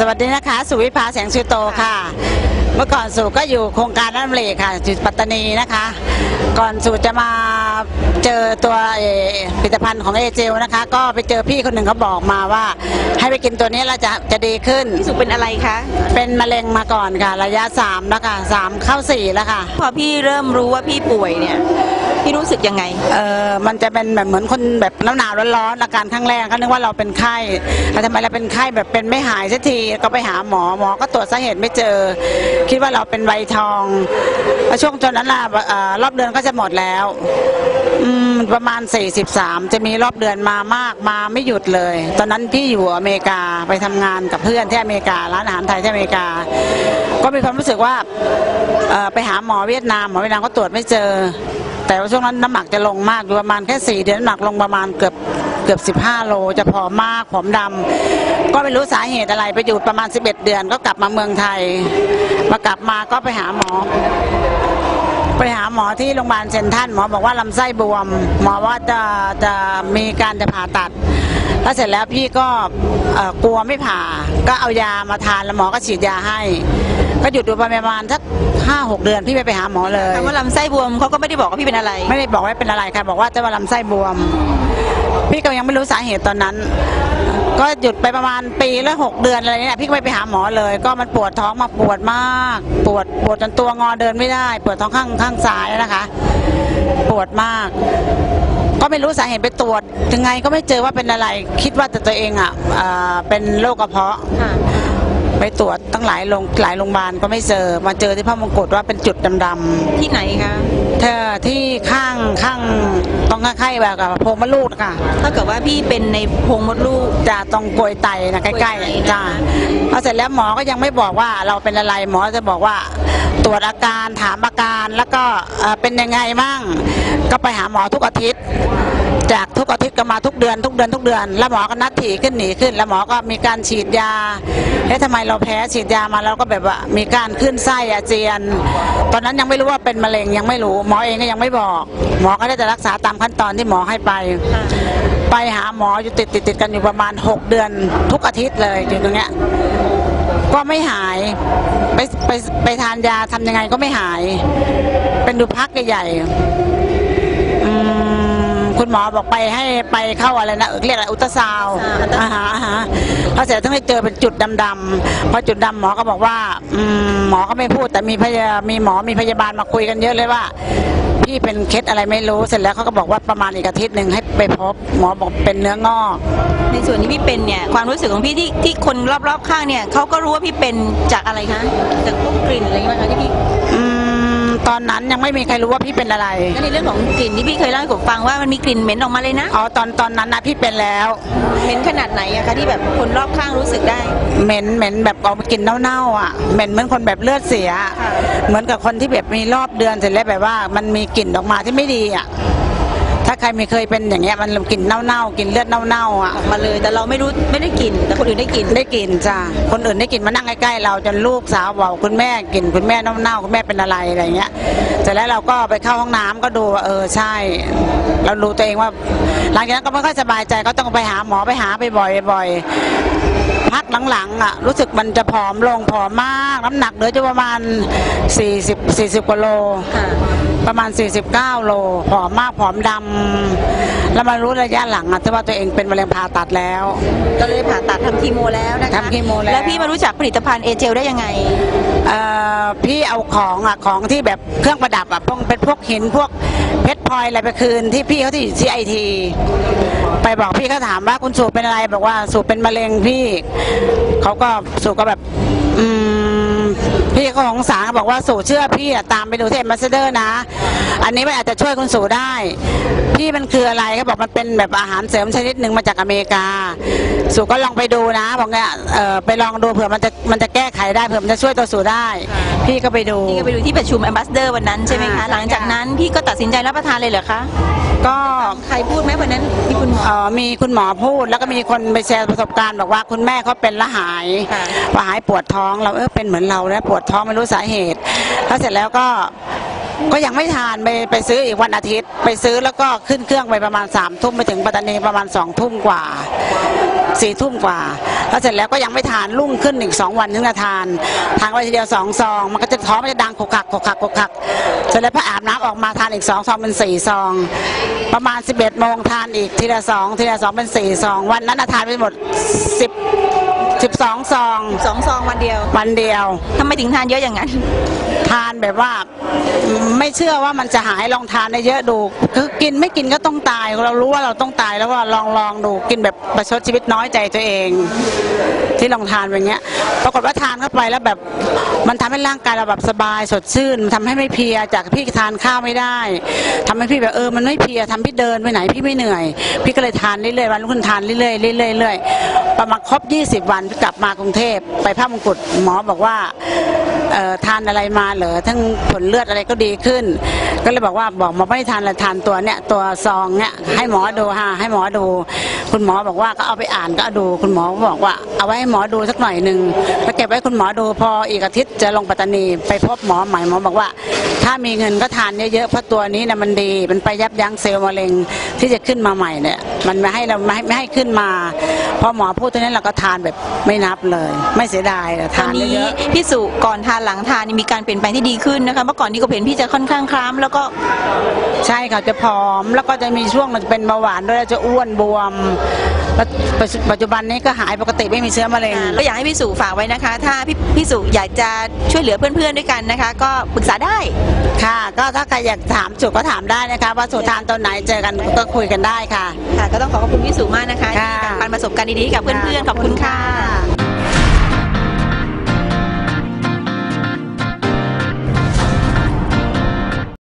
สวัสดีนะคะ สุวิภาแสงสุโตค่ะ เมื่อก่อนสุก็อยู่โครงการรัฐมนตรีค่ะอยู่ปัตตานีนะคะ ก่อนสุจะมาเจอตัวเอ่อผลิตภัณฑ์ของเอเจลนะคะ ก็ไปเจอพี่คนหนึ่งเขาบอกมาว่า ให้ไปกินตัวนี้แล้วจะจะดีขึ้นพี่สุเป็นอะไรคะเป็นมะเร็งมาก่อนค่ะ ระยะ3แล้วค่ะสามเข้าสี่แล้วค่ะ พอพี่เริ่มรู้ว่าพี่ป่วยเนี่ยพี่รู้สึกยังไง เออมันจะเป็นแบบเหมือนคนแบบหนาวหนาวๆร้อนๆอาการข้างแรกก็นึกว่าเราเป็นไข้แล้วทำไมเราเป็นไข้แบบเป็นไม่หายสักทีก็ไปหาหมอหมอก็ตรวจสาเหตุไม่เจอคิดว่าเราเป็นไวทองแล้วช่วงจนนั้นล่ะรอบเดือนก็จะหมดแล้วประมาณ 43 จะมีรอบเดือนมามากมาไม่หยุดเลย ตอนนั้นพี่อยู่อเมริกาไปทำงานกับเพื่อนที่อเมริการ้านอาหารไทยที่อเมริกา ก็มีความรู้สึกว่าไปหาหมอเวียดนามหมอเวียดนามก็ตรวจไม่เจอ แต่ว่าช่วงนั้นน้ำหนักจะลงมากอยู่ประมาณแค่สี่เดือนน้ำหนักลงประมาณเกือบ เกือบ 15 โลจะผอมมากผอมดำก็ไม่รู้สาเหตุอะไรไปอยู่ประมาณ 11 เดือนก็กลับมาเมืองไทยมากลับมาก็ไปหาหมอไปหาหมอที่โรงพยาบาลเซนทรันหมอบอกว่าลำไส้บวม หมอว่าจะจะมีการจะผ่าตัดแล้วเสร็จแล้วพี่ก็เอ่อกลัวไม่ผ่า ก็เอายามาทานแล้วหมอก็ฉีดยาให้ ก็หยุดดูไปประมาณสักห้าหกเดือนพี่ไม่ไปหาหมอเลยคำว่าลำไส้บวมเขาก็ไม่ได้บอกว่าพี่เป็นอะไร ไม่ได้บอกว่าเป็นอะไรค่ะบอกว่าจะว่าลำไส้บวม พี่ก็ยังไม่รู้สาเหตุตอนนั้น ก็หยุดไปประมาณปีละหกเดือนอะไรเนี่ยพี่ก็ไม่ไปหาหมอเลย ก็มันปวดท้องมาปวดมาก ปวดปวดจนตัวงอเดินไม่ได้ ปวดท้องข้างข้างซ้ายนะคะ ปวดมาก ก็ไม่รู้สาเหตุไปตรวจยังไงก็ไม่เจอว่าเป็นอะไร คิดว่าแต่ตัวเองอะเป็นโรคกระเพาะไปตรวจตั้งหลายโรงหลายโรงพยาบาลก็ไม่เจอ มาเจอที่พระมงกุฎว่าเป็นจุดดำๆที่ไหนคะ เธอที่ข้างข้างตรงข้างๆแบบกับโพรงมดลูกนะคะถ้าเกิดว่าพี่เป็นในโพรงมดลูก จะตรงกลวยไตนะใกล้ๆจ้าพอเสร็จแล้วหมอก็ยังไม่บอกว่าเราเป็นอะไรหมอจะบอกว่าตรวจอาการถามอาการแล้วก็เป็นยังไงมั่งก็ไปหาหมอทุกอาทิตย์จากทุกอาทิตย์ก็มาทุกเดือนทุกเดือนทุกเดือน แล้วหมอก็นัดถี่ขึ้นหนีขึ้น แล้วหมอก็มีการฉีดยาเอ๊ะทำไมเราแพ้ฉีดยามาแล้วก็แบบว่ามีการขึ้นไส้อาเจียน ตอนนั้นยังไม่รู้ว่าเป็นมะเร็งยังไม่รู้หมอเองก็ยังไม่บอก หมอก็ได้แต่รักษาตามขั้นตอนที่หมอให้ไป ไปหาหมออยู่ติดติดติดกันอยู่ประมาณ 6 เดือนทุกอาทิตย์เลยอยู่ตรงเนี้ยก็ไม่หายไปไปไปทานยาทำยังไงก็ไม่หาย เป็นดูพักใหญ่ๆอืม คุณหมอบอกไปให้ไปเข้าอะไรนะเรียกอะไรอุลตราซาวด์อ่าอ่าฮะอ่าฮะพอเสร็จต้องได้เจอเป็นจุดดำๆพอจุดดำหมอก็บอกว่าอืมหมอก็ไม่พูดแต่มีพยามีหมอมีพยาบาลมาคุยกันเยอะเลยว่าพี่เป็นเคสอะไรไม่รู้เสร็จแล้วเขาก็บอกว่าประมาณอีกอาทิตย์หนึ่งให้ไปพบหมอบอกเป็นเนื้องอก ในส่วนที่พี่เป็นเนี่ยความรู้สึกของพี่ที่ที่คนรอบๆข้างเนี่ยเขาก็รู้ว่าพี่เป็นจากอะไรคะจากพวกกลิ่นอะไรอย่างเงี้ยไหมคะที่พี่ อืม ตอนนั้นยังไม่มีใครรู้ว่าพี่เป็นอะไรแล้วในเรื่องของกลิ่นที่พี่เคยเล่าให้ผมฟังว่ามันมีกลิ่นเหม็นออกมาเลยนะ อ๋อตอนตอนนั้นนะพี่เป็นแล้ว เหม็นขนาดไหนอะคะที่แบบคนรอบข้างรู้สึกได้ เหม็นเหม็นแบบออกมากลิ่นเน่าๆอะเหม็นเหมือนคนแบบเลือดเสีย เหมือนกับคนที่แบบมีรอบเดือนเสร็จแล้วแบบว่ามันมีกลิ่นออกมาที่ไม่ดีอะ ถ้าใครมีเคยเป็นอย่างเงี้ยมันกลิ่นเน่าๆกลิ่นเลือดเน่าๆอะออกมาเลยแต่เราไม่รู้ไม่ได้กลิ่นแต่คนอื่นได้กลิ่นได้กลิ่นจ้ะคนอื่นได้กลิ่นมานั่งใกล้ๆเราจนลูกสาวบอกคุณแม่กลิ่นคุณแม่เน่าๆคุณแม่เป็นอะไรอะไรเงี้ยเสร็จแล้วเราก็ไปเข้าห้องน้ำก็ดูว่าเออใช่ เรารู้ตัวเองว่า หลังจากนั้นก็ไม่ค่อยสบายใจก็ต้องไปหาหมอไปหาไปบ่อยบ่อยๆพักหลังๆอะรู้สึกมันจะผอมลงผอมมาก น้ำหนักเหลือจะประมาณ40 40กว่าโลค่ะ ประมาณ 49 โลผอมมากผอมดำแล้วมารู้ระยะหลังอะที่ว่าตัวเองเป็นมะเร็งผ่าตัดแล้ว ก็เลยผ่าตัดทำคีโมแล้วนะคะทำคีโมแล้ว แล้วพี่มารู้จักผลิตภัณฑ์เอเจลได้ยังไง เอ่อพี่เอาของอะของที่แบบเครื่องประดับอะพวกเป็นพวกหินพวกเพชรพลอยอะไรไปคืนที่พี่เขาที่อยู่ที่ไอทีไปบอกพี่เขาถามว่าคุณสูบเป็นอะไรบอกว่าสูบเป็นมะเร็งพี่เขาก็สูบก็แบบอืมพี่เขาสงสารเขาบอกว่าสูเชื่อพี่อะตามไปดูที่เอ็มบาสเดอร์นะ อันนี้มันอาจจะช่วยคุณสูได้ พี่มันคืออะไรเขาบอกมันเป็นแบบอาหารเสริมชนิดหนึ่งมาจากอเมริกา สูก็ลองไปดูนะบอกเนี่ยเออไปลองดูเผื่อมันจะมันจะแก้ไขได้เผื่อมันจะช่วยตัวสูได้ พี่ก็ไปดู พี่ก็ไปดูที่ประชุมแอมบาสเดอร์วันนั้นใช่ไหมคะอ่าหลังจากนั้นพี่ก็ตัดสินใจรับประทานเลยเหรอคะ ก็ใครพูดไหมวันนั้นมีคุณหมอเอ่อมีคุณหมอพูด แล้วก็มีคนไปแชร์ประสบการณ์บอกว่าคุณแม่เขาเป็นละหายค่ะว่าหายปวดท้องเราเออเป็นเหมือนเราแล้วปวดท้องไม่รู้สาเหตุ แล้วเสร็จแล้วก็ ก็ยังไม่ทานไปไปซื้ออีกวันอาทิตย์ ไปซื้อแล้วก็ขึ้นเครื่องไปประมาณ3ามทุ่มไปถึงปัตตานีประมาณ2องทุ่มกว่าสี่ทุ่มกว่า แล้วเสร็จแล้วก็ยังไม่ทานรุ่งขึ้นอีก2วันถึงจะทาน ทานไปทีเดียวสองซอง มันก็จะท้องมันจะดังขกขักขกขักขกขักเสร็จแล้วพออาบน้ำออกมาทานอีกสองซองเป็นสี่ซอง ประมาณ 11โมงทานอีกทีละสองทีละสองเป็นสี่ซอง วันนั้นน่ะทานไปหมด10 12 ซอง สองซองวันเดียววันเดียว ทำไมถึงทานเยอะอย่างนั้น ทานแบบว่า ไม่เชื่อว่ามันจะหายลองทานได้เยอะดู คือกินไม่กินก็ต้องตาย เรารู้ว่าเราต้องตายแล้วว่าลองลองดูกินแบบประชดชีวิตน้อยใจตัวเอง ที่ลองทานแบบเนี้ย ปรากฏว่าทานเข้าไปแล้วแบบมันทำให้ร่างกายเราแบบสบายสดชื่นทำให้ไม่เพลียจากพี่ทานข้าวไม่ได้ทำให้พี่แบบเออมันไม่เพลียทำพี่เดินไปไหนพี่ไม่เหนื่อย พี่ก็เลยทานเรื่อยๆวันรุ่งขึ้นทานเรื่อยๆเรื่อยๆเรื่อยๆประมาณครบ 20 วันพี่กลับมากรุงเทพไปพระมงกุฎหมอบอกว่าทานอะไรมาเหรอทั้งผลเลือดอะไรก็ดีขึ้น ก็เลยบอกว่าบอกหมอไม่ทานอะไรทานตัวเนี้ยตัวซองเนี้ยให้หมอดูฮะให้หมอดู คุณหมอบอกว่าก็เอาไปอ่านก็ดู คุณหมอก็บอกว่าเอาไว้ให้หมอดูสักหน่อยหนึ่งแล้วเก็บไว้คุณหมอดูพออีกอาทิตย์จะลงปัตตานีไปพบหมอใหม่หมอบอกว่า ถ้ามีเงินก็ทานเยอะๆเพราะตัวนี้นะมันดีมันไปยับยั้งเซลล์มะเร็งที่จะขึ้นมาใหม่เนี่ยมันไม่ให้เราไม่ให้ไม่ให้ขึ้นมาพอหมอพูดตรงนี้เราก็ทานแบบไม่นับเลย ไม่เสียดายทานเยอะพี่สุก่อนทานหลังทานนี่มีการเปลี่ยนแปลงที่ดีขึ้นนะคะเมื่อก่อนนี่ก็เห็นพี่จะค่อนข้างคล้ำแล้วก็ใช่ค่ะจะผอมแล้วก็จะมีช่วงมันจะเป็นเบาหวานด้วยจะอ้วนบวมปัจจุบันนี้ก็หายปกติไม่มีเชื้อมะเร็งก็อยากให้พี่สุฝากไว้นะคะ ถ้าพี่พี่สุอยากจะช่วยเหลือเพื่อนๆด้วยกันนะคะ ก็ปรึกษาได้ค่ะ ก็ถ้าใครอยากถามจุกก็ถามได้นะคะ ว่าสุทานตอนไหนเจอกันก็คุยกันได้ค่ะ ค่ะ ก็ต้องขอขอบคุณพี่สุมากนะคะค่ะที่แบ่งปันประสบการณ์ดีๆให้กับเพื่อนๆขอบคุณค่ะ